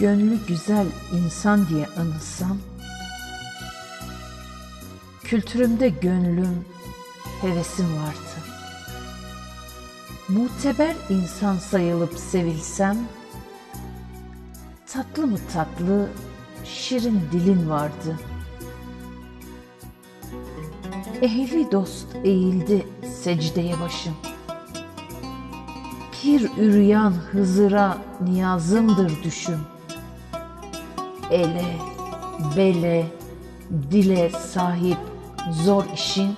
gönlü güzel insan diye anılsam, kültürümde gönlüm, hevesim vardı. Muteber insan sayılıp sevilsem, tatlı mı tatlı, şirin dilin vardı. Ehli dost eğildi secdeye başım. Pir üryan Hızır'a niyazımdır düşüm. Ele, bele, dile sahip zor işin,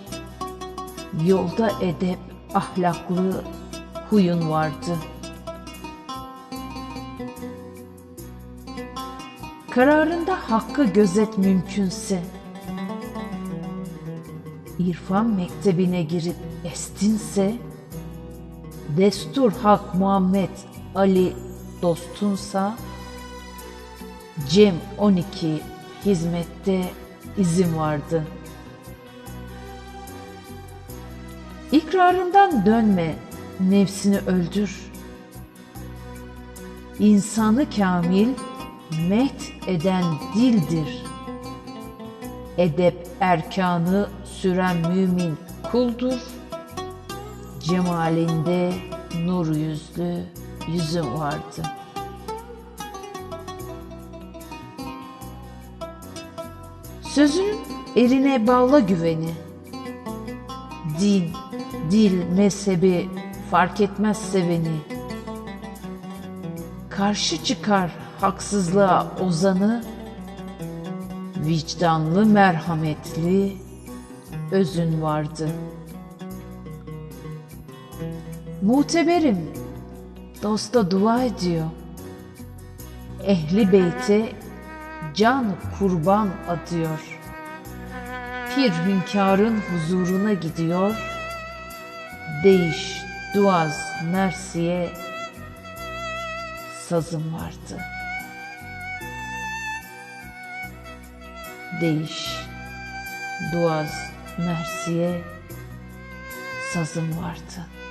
yolda edep, ahlaklı huyun vardı. Kararında hakkı gözet mümkünse, İrfan mektebine girip estinse, destur hak Muhammed Ali dostunsa, Cem 12 hizmette izin vardı. İkrarından dönme, nefsini öldür. İnsanı kamil, met eden dildir. Edep erkanı süren mümin kuldur. Cemalinde nur yüzlü yüzüm vardı. Sözün erine bağla güveni. Din, dil, mezhebi fark etmez seveni. Karşı çıkar haksızlığa ozanı, vicdanlı merhametli özün vardı. Muteberim dosta dua ediyor. Ehli beyte can kurban atıyor. Pir hünkârın huzuruna gidiyor. Değiş, duaz, mersiye sazım vardı. Değiş, duaz, mersiye sazım vardı.''